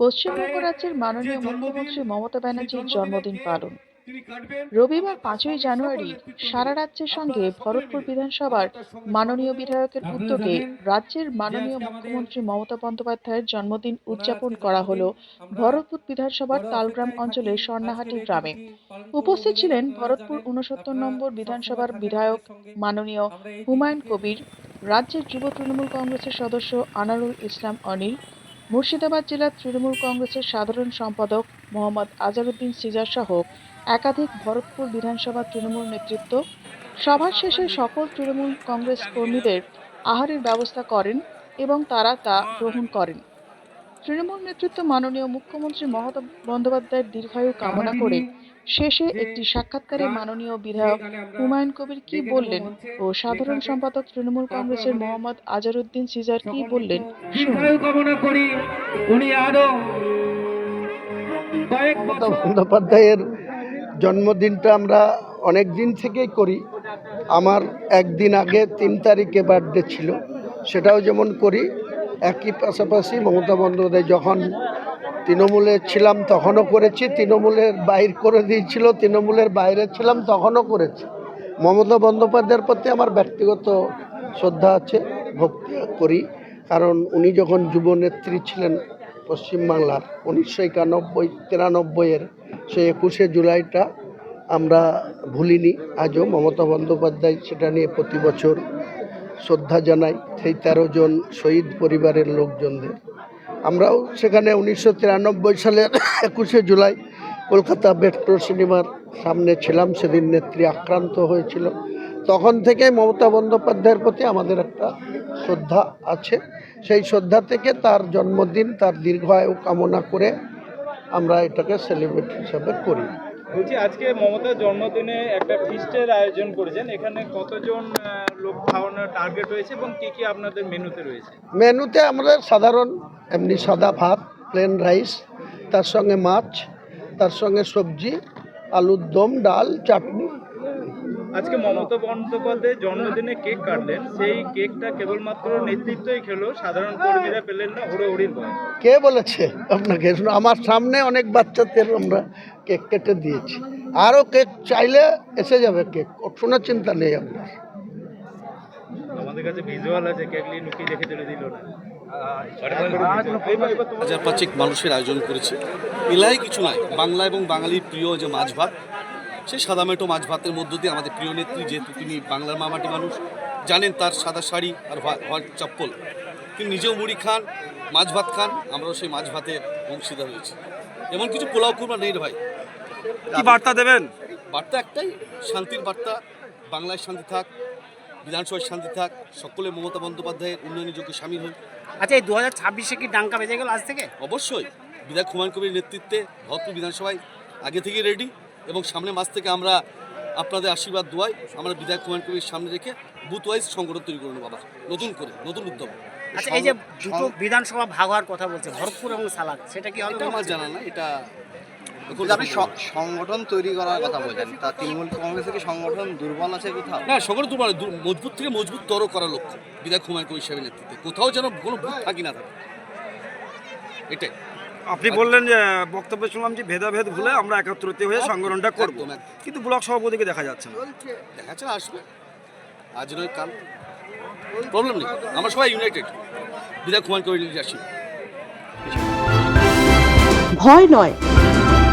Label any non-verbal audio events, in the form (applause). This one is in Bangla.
পশ্চিমবঙ্গ রাজ্যের মাননীয় মুখ্যমন্ত্রী মমতা ব্যানার্জির জন্মদিন পালন। রবিবার পাঁচই জানুয়ারি সারা রাজ্যের সঙ্গে ভরতপুর বিধানসভার মাননীয় বিধায়কের উদ্যোগে রাজ্যের মাননীয় মুখ্যমন্ত্রী মমতা বন্দ্যোপাধ্যায়ের জন্মদিন উদযাপন করা হলো ভরতপুর বিধানসভার তালগ্রাম অঞ্চলের স্বর্ণাহাটি গ্রামে। উপস্থিত ছিলেন ভরতপুর উনসত্তর নম্বর বিধানসভার বিধায়ক মাননীয় হুমায়ুন কবির। রাজ্যের যুব তৃণমূল কংগ্রেসের সদস্য আনারুল ইসলাম অনিল। মুর্শিদাবাদ জেলার তৃণমূল কংগ্রেসের সাধারণ সম্পাদক মোহাম্মদ আজারুদ্দিন সিজার সহ একাধিক ভরতপুর বিধানসভা তৃণমূল নেতৃত্ব সভা শেষে সকল তৃণমূল কংগ্রেস কর্মীদের আহারের ব্যবস্থা করেন এবং তারা তা গ্রহণ করেন। তৃণমূল নেতৃত্ব মাননীয় মুখ্যমন্ত্রী মমতা বন্দ্যোপাধ্যায়ের দীর্ঘায়ু কামনা করে শেষে একটি সাক্ষাৎকারে মাননীয় বিধায়ক হুমায়ুন কবির কি বললেন ও সাধারণ সম্পাদক তৃণমূল কংগ্রেসের মোহাম্মদ আজহারউদ্দিন সিজার কি বললেন? কামনা করি উনি আরও মমতা বন্দ্যোপাধ্যায়ের জন্মদিনটা আমরা অনেক দিন থেকেই করি। আমার একদিন আগে তিন তারিখে বার্থডে ছিল সেটাও যেমন করি একই পাশাপাশি মমতা বন্দ্যোপাধ্যায় যখন তৃণমূলে ছিলাম তখনও করেছি, তৃণমূলের বাইর করে দিয়েছিল, তৃণমূলের বাইরে ছিলাম তখনও করেছি। মমতা বন্দ্যোপাধ্যায়ের প্রতি আমার ব্যক্তিগত শ্রদ্ধা আছে, ভক্তি করি। কারণ উনি যখন যুবনেত্রী ছিলেন পশ্চিমবাংলার উনিশশো একানব্বই তিরানব্বইয়ের সেই একুশে জুলাইটা আমরা ভুলিনি। আজও মমতা বন্দ্যোপাধ্যায় সেটা নিয়ে প্রতি বছর শ্রদ্ধা জানাই সেই তেরো জন শহীদ পরিবারের লোকজনদের। আমরাও সেখানে উনিশশো তিরানব্বই সালের (coughs) একুশে জুলাই কলকাতা মেট্রো সিনেমার সামনে ছিলাম, সেদিন নেত্রী আক্রান্ত হয়েছিল। তখন থেকে মমতা বন্দ্যোপাধ্যায়ের প্রতি আমাদের একটা শ্রদ্ধা আছে। সেই শ্রদ্ধা থেকে তার জন্মদিন, তার দীর্ঘায়ু কামনা করে আমরা এটাকে সেলিব্রেট হিসাবে করি। বলছি আজকে মমতার জন্মদিনে একটা ফিস্টের আয়োজন করেছেন। এখানে কতজন লোক খাওয়ানোর টার্গেট রয়েছে এবং কি কি আপনাদের মেনুতে রয়েছে? মেনুতে আমাদের সাধারণ এমনি সাদা ভাত প্লেন রাইস তার সঙ্গে মাছ তার সঙ্গে সবজি আলুর দম ডাল চাটনি। আজকে মমতা বন্দ্যোপাধ্যায়ের জন্মদিনে কেক কাটলেন। সেই কেকটা কেবলমাত্র নেতৃত্বই খেলো সাধারণ কর্মীরা পেলেন না হুড়োহুড়ির ভয়। কে বলেছে আপনাকে? আমার সামনে অনেক বাচ্চাদের আমরা কেক কেটে দিয়েছি। আরও কেক চাইলে এসে যাবে কেক। কোনো চিন্তা নেই আপনার আমাদের কাছে ভিজুয়াল আছে কেক নিয়ে লুকিয়ে রেখে চলে দিল না। হাজার পাঁচেক মানুষের আয়োজন করেছে। এলাই কিছু নয় বাংলা এবং বাঙালির প্রিয় যে মাছ ভাত সেই সাদা মেটো মাছ ভাতের মধ্য দিয়ে আমাদের প্রিয় নেত্রী যেহেতু তিনি বাংলার মামাটি মানুষ জানেন তার সাদা শাড়ি আর হোয়াইট চপ্পল। তিনি নিজেও মুড়ি খান মাছ ভাত খান আমরাও সেই মাছ ভাতে অংশীদার হয়েছি। এমন কিছু পোলাও কুরমা নেই রে ভাই। কি বার্তা দেবেন? বার্তা একটাই শান্তির বার্তা বাংলায় শান্তি থাক বিধানসভায় শান্তি থাক সকলে মমতা বন্দ্যোপাধ্যায়ের উন্নয়নের যোগ্য সামিল হন আচ্ছা এই দু হাজার ছাব্বিশে কি ডাঙ্কা বেজে গেল আজ থেকে? অবশ্যই। বিধায়ক হুমায়ুন কবির নেতৃত্বে ভরতপুর বিধানসভায় আগে থেকেই রেডি এবং সামনে মাস থেকে আমরা আপনাদের আশীর্বাদ দোয়াই আমরা বিধায়ক হুমায়ুন কবির সামনে রেখে বুথ ওয়াইজ সংগঠন তৈরি করে নেব আবার নতুন করে নতুন উদ্যোগ। আচ্ছা এই যে দুটো বিধানসভা ভাগ হওয়ার কথা বলছে ভরতপুর এবং সালাদ সেটা কি আমার জানা না এটা আপনি সংগঠন তৈরি করার কথা বলছেন। তা তৃণমূল কংগ্রেসের কি সংগঠন দুর্বল আছে কোথাও? না সংগঠন মানে মজবুত থেকে মজবুত তর করার লক্ষ্য বিধায়ক হুমায়ুন কবির সাহেবের নেতৃত্বে। কোথাও যেন কোনো বুথ থাকি না থাকে। এটাই। আপনি বললেন যে বক্তব্য শুনলাম যে ভেদাভেদ ভুলে আমরা একাত্রতে হয়ে সংগঠনটা করব। কিন্তু ব্লক সভাপতিকে দেখা যাচ্ছে না। দেখা যাচ্ছে আসবে। আজ নয় কাল। প্রবলেম নেই। আমরা সবাই ইউনাইটেড বিধায়ক হুমায়ুন কবির লিডারশিপ ভয় নয়।